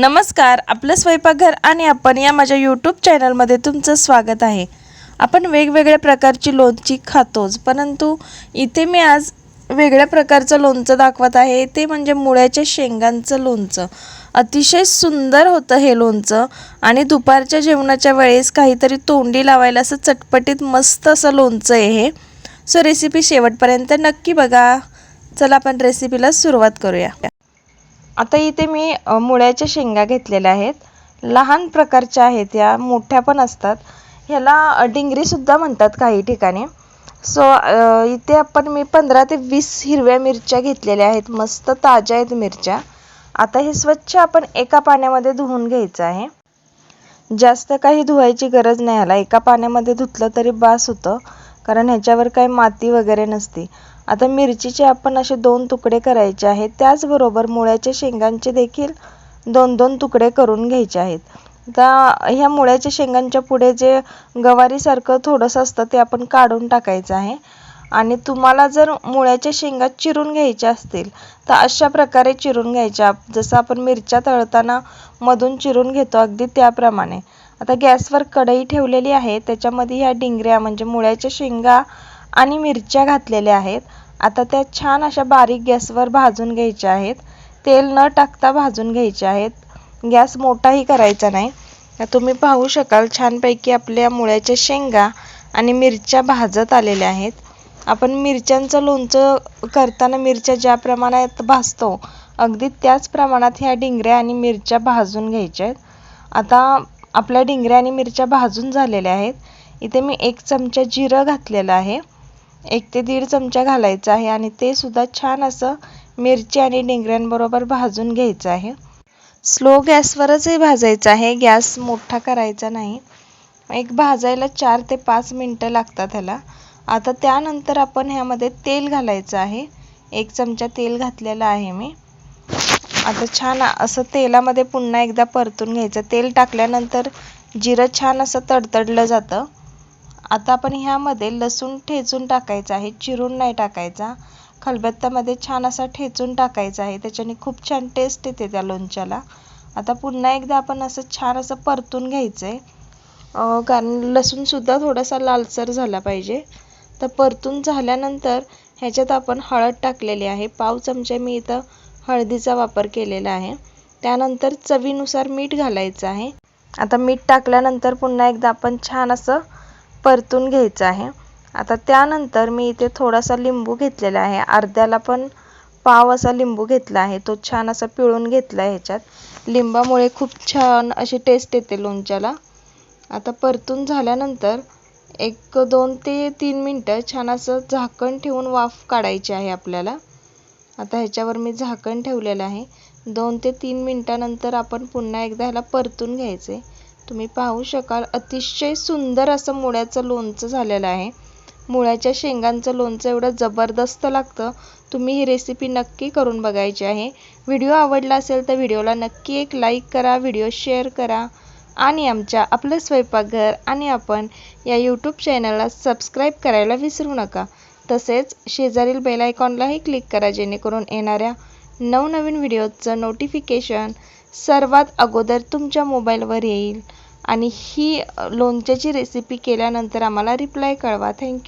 नमस्कार आपलं स्वयंपाकघर आणि आपण या माझ्या यूट्यूब चॅनलमध्ये तुमचं स्वागत आहे. आपण वेगवेगळ्या प्रकारची लोणची खातोच परंतु इथे मी आज वेगळ्या प्रकारचं लोणचं दाखवत आहे. ते म्हणजे मुळ्याच्या शेंगांचं लोणचं. अतिशय सुंदर होतं हे लोणचं आणि दुपारच्या जेवणाच्या वेळेस काहीतरी तोंडी लावायला असं चटपटीत मस्त असं लोणचं आहे हे. सो रेसिपी शेवटपर्यंत नक्की बघा. चला आपण रेसिपीला सुरुवात करूया. आता इथे मी मुळ्याच्या शेंगा घेतलेल्या आहेत. लहान प्रकारच्या आहेत या मोठ्या पण असतात. ह्याला डिंगरीसुद्धा म्हणतात काही ठिकाणी. सो इथे आपण मी पंधरा ते वीस हिरव्या मिरच्या घेतलेल्या आहेत. मस्त ताज्या आहेत मिरच्या. आता हे स्वच्छ आपण एका पाण्यामध्ये धुवून घ्यायचं आहे. जास्त काही धुवायची गरज नाही ह्याला. एका पाण्यामध्ये धुतलं तरी बास होतं. कारण ह्याच्यावर काही माती वगैरे नसते. आता मिरचीचे आपण असे दोन तुकडे करायचे आहेत. त्याचबरोबर मुळ्याच्या शेंगांचे देखील दोन दोन तुकडे करून घ्यायचे आहेत. आता ह्या मुळ्याच्या शेंगांच्या पुढे जे गवारीसारखं थोडंसं असतं ते आपण काढून टाकायचं आहे. आणि तुम्हाला जर मुळ्याच्या शेंगा चिरून घ्यायच्या असतील तर अशा प्रकारे चिरून घ्यायच्या. जसं आपण मिरच्या तळताना मधून चिरून घेतो अगदी त्याप्रमाणे. आता गॅसवर कढई ठेवलेली आहे. त्याच्यामध्ये ह्या डिंगऱ्या म्हणजे मुळ्याच्या शेंगा आणि मिरच्या घातलेल्या आहेत. आता त्या छान अशा बारीक गॅसवर भाजून घ्यायच्या आहेत. तेल न टाकता भाजून घ्यायचे आहेत. गॅस मोठाही करायचा नाही. तुम्ही पाहू शकाल छानपैकी आपल्या मुळ्याच्या शेंगा आणि मिरच्या भाजत आलेल्या आहेत. आपण मिरच्यांचं लोणचं करताना मिरच्या ज्या प्रमाणात भाजतो अगदी त्याच प्रमाणात ह्या डिंगऱ्या आणि मिरच्या भाजून घ्यायच्या आहेत. आता आपल्या डिंगऱ्या आणि मिरच्या भाजून झालेल्या आहेत. इथे मी एक चमचा जिरं घातलेलं आहे. एक ते दीड चमचा घालायचा आहे आणि ते सुद्धा छान असं मिरची आणि डिंगऱ्यांबरोबर भाजून घ्यायचं आहे. स्लो गॅसवरच हे भाजायचं आहे. गॅस मोठा करायचा नाही. एक भाजायला चार ते पाच मिनटं लागतात ह्याला. आता त्यानंतर आपण ह्यामध्ये तेल घालायचं आहे. एक चमचा तेल घातलेलं आहे मी. आता छान असं तेलामध्ये पुन्हा एकदा परतून घ्यायचं. तेल टाकल्यानंतर जिरं छान असं तडतडलं जातं. आता आपण ह्यामध्ये लसूण ठेचून टाकायचा आहे. चिरून नाही टाकायचा. खलबत्त्यामध्ये छान असा ठेचून टाकायचा आहे. त्याच्याने खूप छान टेस्ट येते त्या लोणच्याला. आता पुन्हा एकदा आपण असं छान असं परतून घ्यायचं आहे कारण लसूणसुद्धा थोडासा लालसर झाला पाहिजे. तर परतून झाल्यानंतर ह्याच्यात आपण हळद टाकलेली आहे. पाव चमचे मी इथं हळदीचा वापर केलेला आहे. त्यानंतर चवीनुसार मीठ घालायचं आहे. आता मीठ टाकल्यानंतर पुन्हा एकदा आपण छान असं परतून घ्यायचं आहे. आता त्यानंतर मी इथे थोडासा लिंबू घेतलेला आहे. अर्ध्याला पण पाव असा लिंबू घेतला आहे. तो छान असा पिळून घेतला आहे ह्याच्यात. लिंबामुळे खूप छान अशी टेस्ट येते लोणच्याला. आता परतून झाल्यानंतर एक दोन ते तीन मिनटं छान असं झाकण ठेवून वाफ काढायची आहे आपल्याला. आता ह्याच्यावर मी झाकण ठेवलेलं आहे. दोन ते तीन मिनटानंतर आपण पुन्हा एकदा ह्याला परतून घ्यायचे. तुम्ही पाहू शकाल अतिशय सुंदर असं मुळ्याचं लोणचं झालेलं आहे. मुळ्याच्या शेंगांचं लोणचं एवढं जबरदस्त लागतं. तुम्ही ही रेसिपी नक्की करून बघायची आहे. व्हिडिओ आवडला असेल तर व्हिडिओला नक्की एक लाईक करा व्हिडिओ शेअर करा. आणि आमच्या आपलं स्वयंपाकघर आणि आपण या यूट्यूब चॅनलला सबस्क्राईब करायला विसरू नका. तसेच शेजारील बेल आयकॉनलाही क्लिक करा जेणेकरून येणाऱ्या नवनवीन व्हिडिओचं नोटिफिकेशन सर्वात अगोदर तुमच्या मोबाईलवर येईल. आणि ही लोणच्याची रेसिपी केल्यानंतर आम्हाला रिप्लाय कळवा. थँक्यू